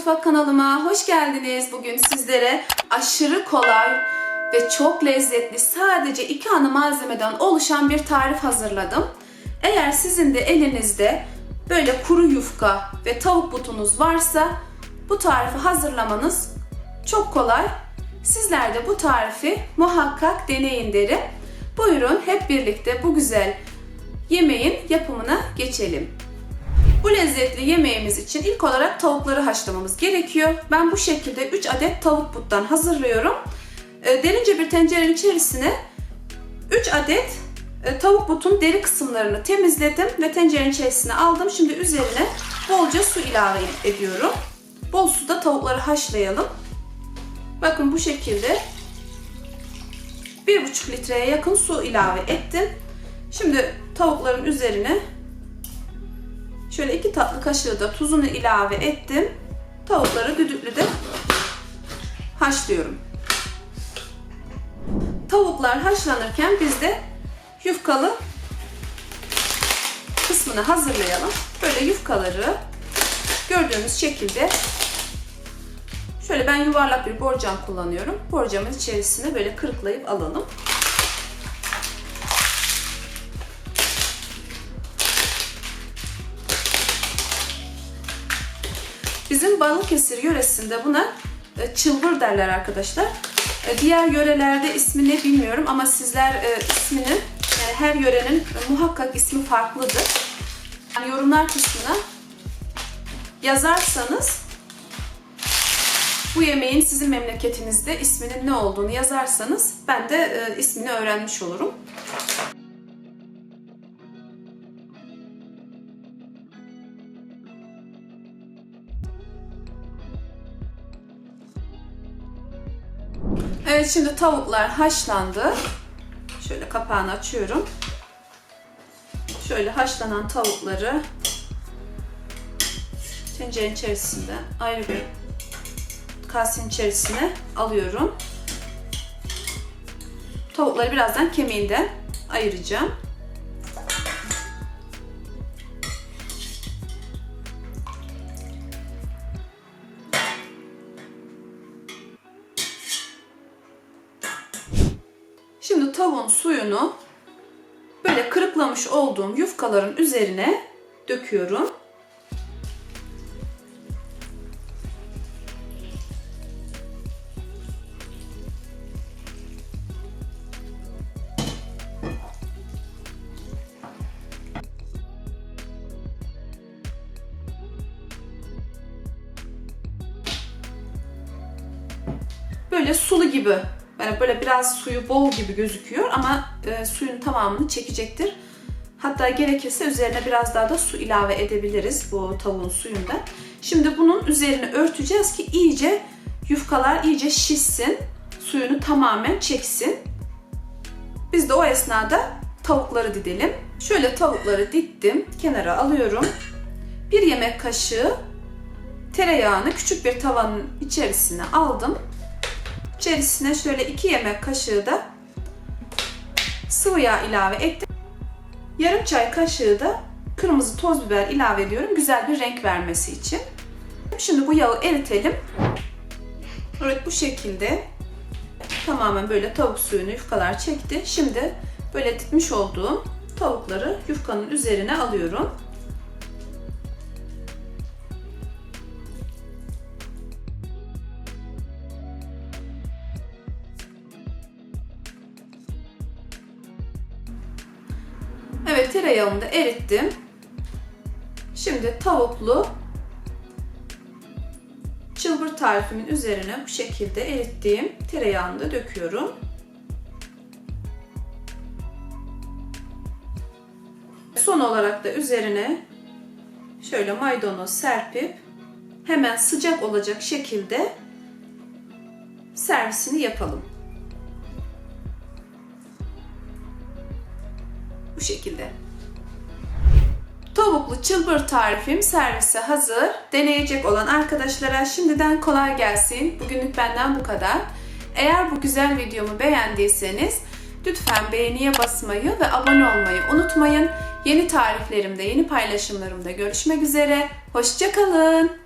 Mutfak kanalıma hoş geldiniz. Bugün sizlere aşırı kolay ve çok lezzetli sadece iki ana malzemeden oluşan bir tarif hazırladım. Eğer sizin de elinizde böyle kuru yufka ve tavuk butunuz varsa bu tarifi hazırlamanız çok kolay. Sizler de bu tarifi muhakkak deneyin derim. Buyurun hep birlikte bu güzel yemeğin yapımına geçelim. Bu lezzetli yemeğimiz için ilk olarak tavukları haşlamamız gerekiyor. Ben bu şekilde 3 adet tavuk buttan hazırlıyorum. E, Derince bir tencerenin içerisine 3 adet e, tavuk butun deri kısımlarını temizledim ve tencerenin içerisine aldım. Şimdi üzerine bolca su ilave ediyorum. Bol suda tavukları haşlayalım. Bakın bu şekilde 1,5 litreye yakın su ilave ettim. Şimdi tavukların üzerine Şöyle iki tatlı kaşığı da tuzunu ilave ettim. Tavukları düdüklüde haşlıyorum. Tavuklar haşlanırken biz de yufkalı kısmını hazırlayalım. Böyle yufkaları gördüğünüz şekilde şöyle ben yuvarlak bir borcam kullanıyorum. Borcamın içerisine böyle kırıklayıp alalım. Bizim Balıkesir yöresinde buna e, çılbır derler arkadaşlar. E, Diğer yörelerde ismi ne bilmiyorum ama sizler e, ismini her yörenin muhakkak ismi farklıdır. Yani yorumlar kısmına yazarsanız bu yemeğin sizin memleketinizde isminin ne olduğunu yazarsanız ben de ismini öğrenmiş olurum. Evet şimdi tavuklar haşlandı. Şöyle kapağını açıyorum. Şöyle haşlanan tavukları tencerenin içerisinde ayrı bir kasenin içerisine alıyorum. Tavukları birazdan kemiğinden ayıracağım. Tavuğun suyunu böyle kırıklamış olduğum yufkaların üzerine döküyorum. Böyle sulu gibi yani böyle biraz suyu bol gibi gözüküyor ama e, suyun tamamını çekecektir. Hatta gerekirse üzerine biraz daha da su ilave edebiliriz bu tavuğun suyundan. Şimdi bunun üzerine örteceğiz ki iyice yufkalar iyice şişsin. Suyunu tamamen çeksin. Biz de o esnada tavukları didelim. Şöyle tavukları dittim. Kenara alıyorum. Bir yemek kaşığı tereyağını küçük bir tavanın içerisine aldım. İçerisine şöyle 2 yemek kaşığı da sıvı yağ ilave ettim. Yarım çay kaşığı da kırmızı toz biber ilave ediyorum güzel bir renk vermesi için. Şimdi bu yağı eritelim. Evet bu şekilde tamamen böyle tavuk suyunu yufkalar çekti. Şimdi böyle ditmiş olduğum tavukları yufkanın üzerine alıyorum. Evet tereyağımı da erittim. Şimdi tavuklu çılbır tarifimin üzerine bu şekilde erittiğim tereyağını da döküyorum. Son olarak da üzerine şöyle maydanoz serpip hemen sıcak olacak şekilde servisini yapalım. Bu şekilde. Tavuklu çılbır tarifim servise hazır. Deneyecek olan arkadaşlara şimdiden kolay gelsin. Bugünlük benden bu kadar. Eğer bu güzel videomu beğendiyseniz lütfen beğeniye basmayı ve abone olmayı unutmayın. Yeni tariflerimde, yeni paylaşımlarımda görüşmek üzere. Hoşçakalın.